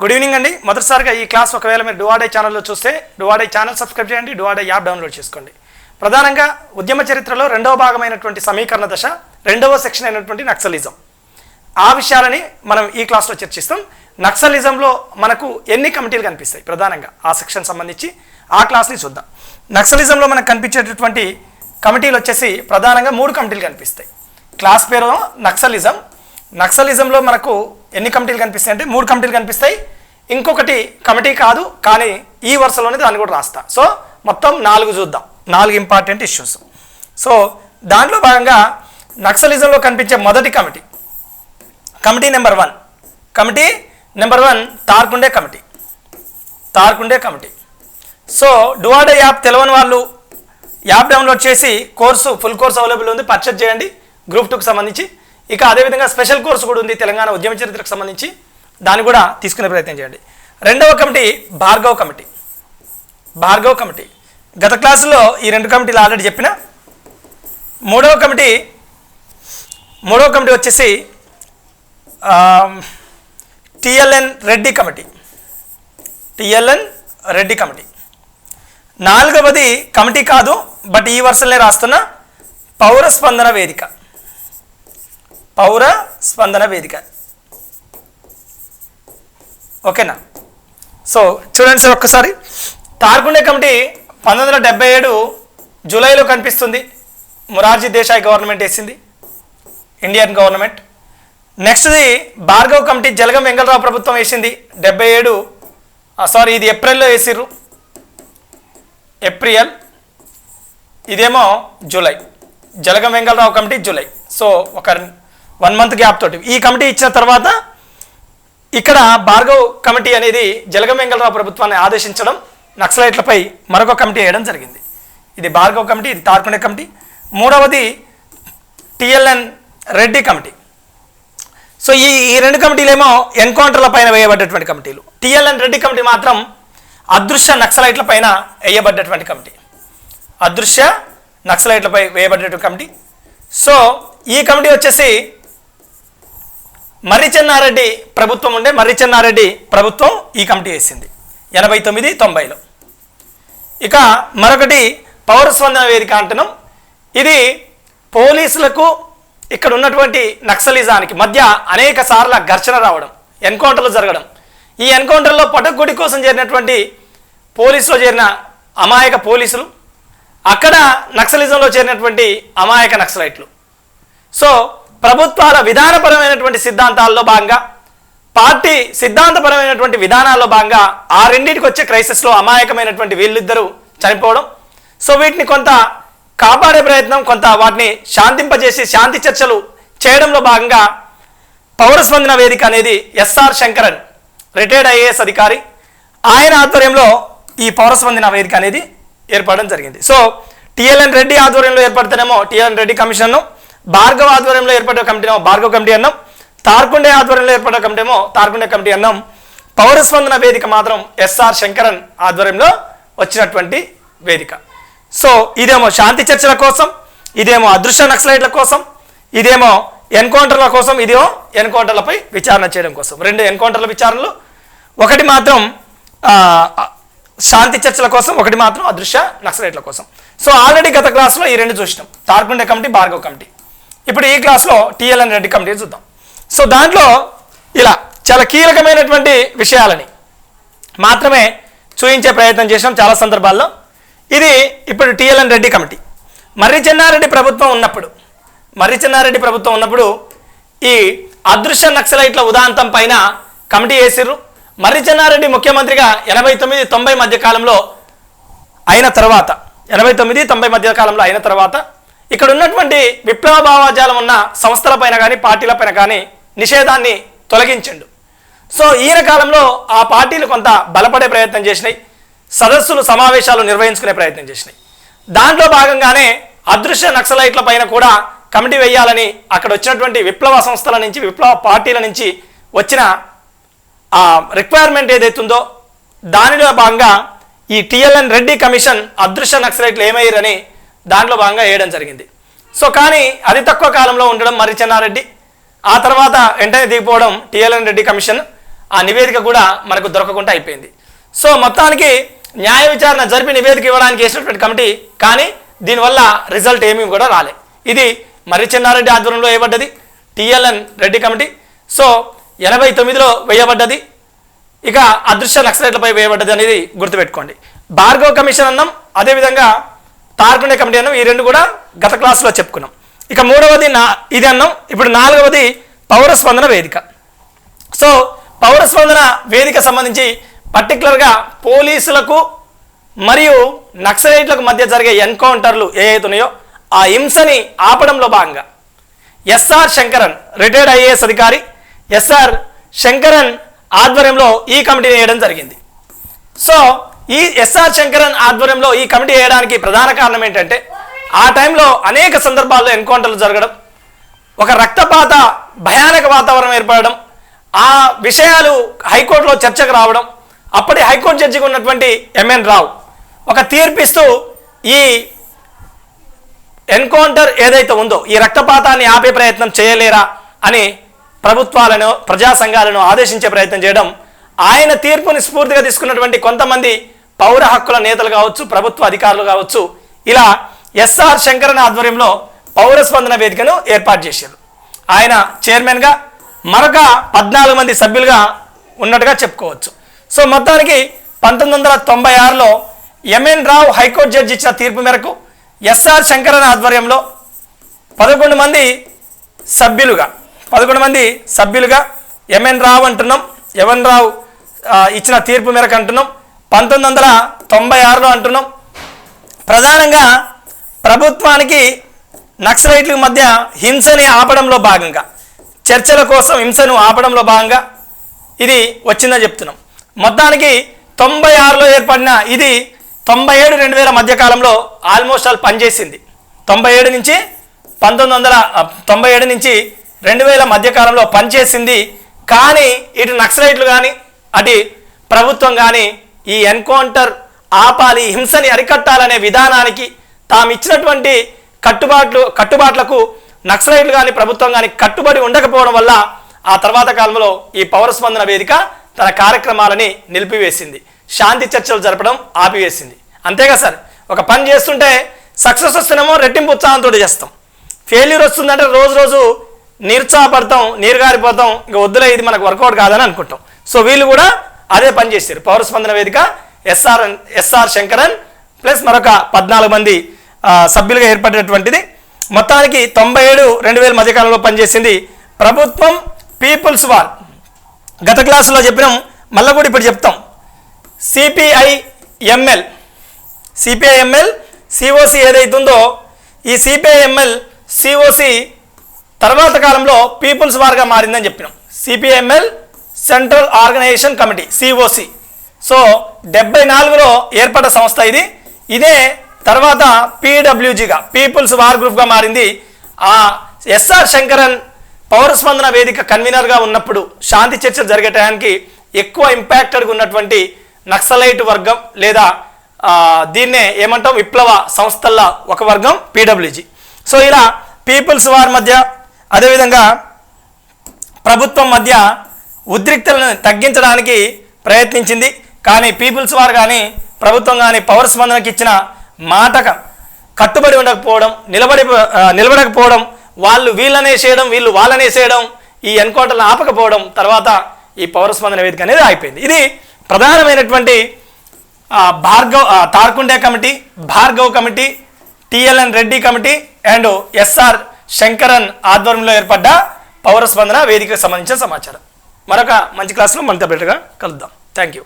Good evening అండి. మొదటిసారిగా ఈ క్లాస్ ఒకవేళ మీరు డువాడే ఛానల్లో చూస్తే డువాడే ఛానల్ సబ్స్క్రైబ్ చేయండి డువాడే యాప్ డౌన్లోడ్ చేసుకోండి. ప్రధానంగా ఉద్యమ చరిత్రలో రెండవ భాగమైనటువంటి సమీకరణ దశ రెండవ సెక్షన్ అయినటువంటి నక్సలిజం. ఆ విషయాలని మనం ఈ క్లాస్లో చర్చిస్తాం. నక్సలిజంలో మనకు ఎన్ని కమిటీలు కనిపిస్తాయి? ప్రధానంగా ఆ సెక్షన్ సంబంధించి ఆ క్లాస్ని చూద్దాం. నక్సలిజంలో మనకు కనిపించేటటువంటి కమిటీలు వచ్చేసి ప్రధానంగా మూడు కమిటీలు కనిపిస్తాయి. క్లాస్ పేరు నక్సలిజం. నక్సలిజంలో మనకు ఎన్ని కమిటీలు కనిపిస్తాయి అంటే మూడు కమిటీలు కనిపిస్తాయి. ఇంకొకటి కమిటీ కాదు కానీ ఈ వరుసలోనే దాన్ని కూడా రాస్తా. సో మొత్తం నాలుగు చూద్దాం. నాలుగు ఇంపార్టెంట్ ఇష్యూస్ సో దాంట్లో భాగంగా నక్సలిజంలో కనిపించే మొదటి committee. Committee number one. Committee number one Tarkunde committee. Tarkunde committee. So డువాడే app తెలవని వాళ్ళు యాప్ డౌన్లోడ్ చేసి కోర్సు ఫుల్ కోర్స్ అవైలబుల్ ఉంది పర్చేజ్ చేయండి. గ్రూప్ టూకి సంబంధించి ఇక అదేవిధంగా స్పెషల్ కోర్సు కూడా ఉంది తెలంగాణ ఉద్యమ చరిత్రకు సంబంధించి. దాన్ని కూడా తీసుకునే ప్రయత్నం చేయండి. రెండవ committee Bhargav committee. Bhargav committee. గత క్లాసులో ఈ రెండు కమిటీలు ఆల్రెడీ చెప్పిన. మూడవ కమిటీ మూడవ కమిటీ వచ్చేసి TLN Reddy committee. TLN Reddy committee. నాలుగవది కమిటీ కాదు బట్ ఈ వర్షంలో రాస్తున్న పౌర స్పందన వేదిక. పౌర స్పందన వేదిక. ఓకేనా? సో చూడండి సార్ ఒక్కసారి. తార్కుండే కమిటీ పంతొమ్మిది వందల డెబ్బై ఏడు జూలైలో కనిపిస్తుంది. మొరార్జీ దేశాయ్ గవర్నమెంట్ వేసింది. Indian government. నెక్స్ట్ది Bhargav committee Jalagam Vengala Rao ప్రభుత్వం వేసింది. డెబ్బై ఏడు సారీ ఇది ఏప్రిల్లో వేసిర్రు. ఏప్రిల్ ఇదేమో July. Jalagam Vengalarao committee July. So ఒక వన్ మంత్ గ్యాప్ తోటి. ఈ కమిటీ ఇచ్చిన తర్వాత ఇక్కడ భార్గవ్ కమిటీ అనేది జలగమెంగళరావు ప్రభుత్వాన్ని ఆదేశించడం నక్సలైట్లపై మరొక కమిటీ వేయడం జరిగింది. ఇది భార్గవ్ కమిటీ ఇది తార్కుండే కమిటీ. మూడవది టిఎల్ఎన్ రెడ్డి కమిటీ. సో ఈ ఈ రెండు కమిటీలేమో ఎన్కౌంటర్ల పైన వేయబడ్డటువంటి కమిటీలు. టిఎల్ఎన్ రెడ్డి కమిటీ మాత్రం అదృశ్య నక్సలైట్ల పైన వేయబడ్డటువంటి కమిటీ. అదృశ్య నక్సలైట్లపై వేయబడ్డటువంటి కమిటీ. సో ఈ కమిటీ వచ్చేసి మర్రిచెన్నారెడ్డి ప్రభుత్వం ఉండే మర్రిచెన్నారెడ్డి ప్రభుత్వం ఈ కమిటీ వేసింది. ఎనభై తొమ్మిది తొంభైలో. ఇక మరొకటి పౌర స్పందన వేదిక అంటున్నాం. ఇది పోలీసులకు ఇక్కడ ఉన్నటువంటి నక్సలిజానికి మధ్య అనేక సార్ల ఘర్షణ రావడం ఎన్కౌంటర్లు జరగడం. ఈ ఎన్కౌంటర్లో పటకుడి కోసం చేరినటువంటి పోలీసులో చేరిన అమాయక పోలీసులు అక్కడ నక్సలిజంలో చేరినటువంటి అమాయక నక్సలైట్లు. సో ప్రభుత్వాల విధానపరమైనటువంటి సిద్ధాంతాల్లో భాగంగా పార్టీ సిద్ధాంతపరమైనటువంటి విధానాల్లో భాగంగా ఆ రెండింటికి వచ్చే క్రైసిస్లో అమాయకమైనటువంటి వీళ్ళిద్దరూ చనిపోవడం. సో వీటిని కొంత కాపాడే ప్రయత్నం కొంత వాటిని శాంతింపజేసి శాంతి చర్చలు చేయడంలో భాగంగా పౌరస్పందన వేదిక అనేది ఎస్ఆర్ శంకరన్ రిటైర్డ్ ఐఏఎస్ అధికారి. ఆయన ఆధ్వర్యంలో ఈ పౌరస్పందన వేదిక అనేది ఏర్పడడం జరిగింది. సో టిఎల్ఎన్ రెడ్డి ఆధ్వర్యంలో ఏర్పడితేనేమో టిఎల్ఎన్ రెడ్డి కమిషన్ను భార్గవ ఆధ్వర్యంలో ఏర్పడ్డ కమిటీ ఏమో భార్గవ కమిటీ అన్నాం తార్కుండే ఆధ్వర్యంలో ఏర్పడే కమిటీ ఏమో తార్కుండే కమిటీ అన్నాం. పౌర స్పందన వేదిక మాత్రం ఎస్ఆర్ శంకరన్ ఆధ్వర్యంలో వచ్చినటువంటి వేదిక. సో ఇదేమో శాంతి చర్చల కోసం ఇదేమో అదృశ్య నక్సలైట్ల కోసం ఇదేమో ఎన్కౌంటర్ల కోసం ఇదేమో ఎన్కౌంటర్లపై విచారణ చేయడం కోసం. రెండు ఎన్కౌంటర్ల విచారణలు. ఒకటి మాత్రం శాంతి చర్చల కోసం ఒకటి మాత్రం అదృశ్య నక్సలైట్ల కోసం. సో ఆల్రెడీ గత క్లాస్లో ఈ రెండు చూసినాం. Tarkunde committee Bhargav committee. ఇప్పుడు ఈ క్లాస్లో టిఎల్ఎన్ రెడ్డి కమిటీ చూద్దాం. సో దాంట్లో ఇలా చాలా కీలకమైనటువంటి విషయాలని మాత్రమే చూపించే ప్రయత్నం చేసాం చాలా సందర్భాల్లో. ఇది ఇప్పుడు టీఎల్ఎన్ రెడ్డి కమిటీ. మర్రి చెన్నారెడ్డి ప్రభుత్వం ఉన్నప్పుడు మర్రి చెన్నారెడ్డి ప్రభుత్వం ఉన్నప్పుడు ఈ అదృశ్య నక్సలైట్ల ఉదాంతం పైన కమిటీ వేసిర్రు. మర్రి చెన్నారెడ్డి ముఖ్యమంత్రిగా ఎనభై తొమ్మిది తొంభై మధ్య కాలంలో అయిన తర్వాత ఎనభై తొమ్మిది తొంభై మధ్య కాలంలో అయిన తర్వాత ఇక్కడ ఉన్నటువంటి విప్లవ భావాజాలం ఉన్న సంస్థలపైన కానీ పార్టీలపైన కానీ నిషేధాన్ని తొలగించిండు. సో ఈయన కాలంలో ఆ పార్టీలు కొంత బలపడే ప్రయత్నం చేసినాయి. సదస్సులు సమావేశాలు నిర్వహించుకునే ప్రయత్నం చేసినాయి. దాంట్లో భాగంగానే అదృశ్య నక్సలైట్ల పైన కూడా కమిటీ వేయాలని అక్కడ వచ్చినటువంటి విప్లవ సంస్థల నుంచి విప్లవ పార్టీల నుంచి వచ్చిన ఆ రిక్వైర్మెంట్ ఏదైతుందో దానిలో భాగంగా ఈ టిఎల్ఎన్ రెడ్డి కమిషన్ అదృశ్య నక్సలైట్లు ఏమయ్యారని దాంట్లో భాగంగా వేయడం జరిగింది. సో కానీ అతి తక్కువ కాలంలో ఉండడం మర్రి చెన్నారెడ్డి ఆ తర్వాత వెంటనే దిగిపోవడం టిఎల్ఎన్ రెడ్డి కమిషన్ ఆ నివేదిక కూడా మనకు దొరకకుండా అయిపోయింది. సో మొత్తానికి న్యాయ విచారణ జరిపి నివేదిక ఇవ్వడానికి వేసినటువంటి కమిటీ కానీ దీనివల్ల రిజల్ట్ ఏమీ కూడా రాలే. ఇది మర్రి చెన్నారెడ్డి ఆధ్వర్యంలో వేయబడ్డది టిఎల్ఎన్ రెడ్డి కమిటీ. సో ఎనభై తొమ్మిదిలో వేయబడ్డది ఇక అదృశ్య నక్సలైట్లపై వేయబడ్డది అనేది గుర్తుపెట్టుకోండి. భార్గవ్ కమిషన్ అన్నాం అదేవిధంగా తార్కుండే కమిటీ అన్నం ఈ రెండు కూడా గత క్లాసులో చెప్పుకున్నాం. ఇక మూడవది నా ఇది అన్నం ఇప్పుడు నాలుగవది పౌర స్పందన వేదిక. సో పౌర స్పందన వేదిక సంబంధించి పర్టికులర్గా పోలీసులకు మరియు నక్సలైట్లకు మధ్య జరిగే ఎన్కౌంటర్లు ఏవైతున్నాయో ఉన్నాయో ఆ హింసని ఆపడంలో భాగంగా ఎస్ఆర్ శంకరన్ రిటైర్డ్ ఐఏఎస్ అధికారి ఎస్ఆర్ శంకరన్ ఆధ్వర్యంలో ఈ కమిటీని వేయడం జరిగింది. సో ఈ ఎస్ఆర్ శంకరన్ ఆధ్వర్యంలో ఈ కమిటీ వేయడానికి ప్రధాన కారణం ఏంటంటే ఆ టైంలో అనేక సందర్భాల్లో ఎన్కౌంటర్లు జరగడం ఒక రక్తపాత భయానక వాతావరణం ఏర్పడడం ఆ విషయాలు హైకోర్టులో చర్చకు రావడం అప్పటి హైకోర్టు జడ్జిగా ఉన్నటువంటి ఎంఎన్ రావు ఒక తీర్పిస్తూ ఈ ఎన్కౌంటర్ ఏదైతే ఉందో ఈ రక్తపాతాన్ని ఆపే ప్రయత్నం చేయలేరా అని ప్రభుత్వాలను ప్రజా సంఘాలను ఆదేశించే ప్రయత్నం చేయడం ఆయన తీర్పుని స్ఫూర్తిగా తీసుకున్నటువంటి కొంతమంది పౌర హక్కుల నేతలు కావచ్చు ప్రభుత్వ అధికారులు కావచ్చు ఇలా ఎస్ఆర్ శంకరన్ ఆధ్వర్యంలో పౌర స్పందన వేదికను ఏర్పాటు చేశారు. ఆయన చైర్మన్గా మరొక పద్నాలుగు మంది సభ్యులుగా ఉన్నట్టుగా చెప్పుకోవచ్చు. సో మొత్తానికి పంతొమ్మిది వందల తొంభై ఆరులో ఎంఎన్ రావు హైకోర్టు జడ్జి ఇచ్చిన తీర్పు మేరకు ఎస్ఆర్ శంకరన్ ఆధ్వర్యంలో పదకొండు మంది సభ్యులుగా పదకొండు మంది సభ్యులుగా ఎంఎన్ రావు అంటున్నాం. ఎవన్ రావు ఇచ్చిన తీర్పు మేరకు అంటున్నాం. పంతొమ్మిది వందల తొంభై ఆరులో అంటున్నాం. ప్రధానంగా ప్రభుత్వానికి నక్సలైట్ల మధ్య హింసని ఆపడంలో భాగంగా చర్చల కోసం హింసను ఆపడంలో భాగంగా ఇది వచ్చిందని చెప్తున్నాం. మొత్తానికి తొంభై ఆరులో ఏర్పడిన ఇది తొంభై ఏడు రెండు వేల మధ్యకాలంలో ఆల్మోస్ట్ ఆల్ పనిచేసింది. తొంభై ఏడు నుంచి పంతొమ్మిది వందల తొంభై ఏడు నుంచి రెండు వేల మధ్యకాలంలో పనిచేసింది. కానీ ఇటు నక్సలైట్లు కానీ అటు ప్రభుత్వం కానీ ఈ ఎన్కౌంటర్ ఆపాలి హింసని అరికట్టాలనే విధానానికి తాము ఇచ్చినటువంటి కట్టుబాట్లు కట్టుబాట్లకు నక్సలైట్లు కానీ ప్రభుత్వం కానీ కట్టుబడి ఉండకపోవడం వల్ల ఆ తర్వాత కాలంలో ఈ పౌర స్పందన వేదిక తన కార్యక్రమాలని నిలిపివేసింది. శాంతి చర్చలు జరపడం ఆపివేసింది. అంతేగా సార్ ఒక పని చేస్తుంటే సక్సెస్ వస్తేనేమో రెట్టింపు ఉత్సాహంతో చేస్తాం. ఫెయిల్యూర్ వస్తుందంటే రోజు రోజు నిరుత్సాహపడతాం నీరుగారిపోతాం ఇంకా ఇక వద్దులే ఇది మనకు వర్కౌట్ కాదని అనుకుంటాం. సో వీళ్ళు కూడా అదే పని చేశారు. పౌర స్పందన వేదిక ఎస్ఆర్ ఎస్ఆర్ శంకరన్ ప్లస్ మరొక పద్నాలుగు మంది సభ్యులుగా ఏర్పడినటువంటిది. మొత్తానికి తొంభై ఏడు రెండు వేల మధ్యకాలంలో పనిచేసింది ప్రభుత్వం పీపుల్స్ వార్ గత క్లాసులో చెప్పినాం మళ్ళీ కూడా ఇప్పుడు చెప్తాం. సిపిఐ ఎంఎల్ సిపిఐఎంఎల్ సిఓసి ఏదైతుందో ఈ సిపిఐఎంఎల్ సిఓసి తర్వాత కాలంలో పీపుల్స్ వార్గా మారిందని చెప్పినాం. CPML central organisation committee COC so డెబ్బై నాలుగులో ఏర్పడ్డ సంస్థ ఇది. ఇదే తర్వాత పీడబ్ల్యూజీగా పీపుల్స్ వార్ గ్రూప్గా మారింది. ఆ ఎస్ఆర్ శంకరన్ పౌర స్పందన వేదిక కన్వీనర్గా ఉన్నప్పుడు శాంతి చర్చలు జరిగే టయానికి ఎక్కువ ఇంపాక్టెడ్గా ఉన్నటువంటి నక్సలైట్ వర్గం లేదా దీన్నే ఏమంటాం విప్లవ సంస్థల్లో ఒక వర్గం పీడబ్ల్యూజీ సో ఇలా పీపుల్స్ వార్ మధ్య అదేవిధంగా ప్రభుత్వం మధ్య ఉద్రిక్తలను తగ్గించడానికి ప్రయత్నించింది. కానీ పీపుల్స్ వారు కానీ ప్రభుత్వం కానీ పౌర స్పందనకి ఇచ్చిన మాటక కట్టుబడి ఉండకపోవడం నిలబడి నిలబడకపోవడం వాళ్ళు వీళ్ళనే చేయడం వీళ్ళు వాళ్ళనే చేయడం ఈ ఎన్కౌంటర్లు ఆపకపోవడం తర్వాత ఈ పౌర స్పందన వేదిక అనేది అయిపోయింది ఇది ప్రధానమైనటువంటి Bhargav Tarkunde committee Bhargav committee TLN Reddy committee and SR Sankaran ఆధ్వర్యంలో ఏర్పడ్డ పౌర స్పందన వేదికకు సంబంధించిన సమాచారం. మరొక మంచి క్లాస్లో మనతో బెటర్గా కలుద్దాం. Thank you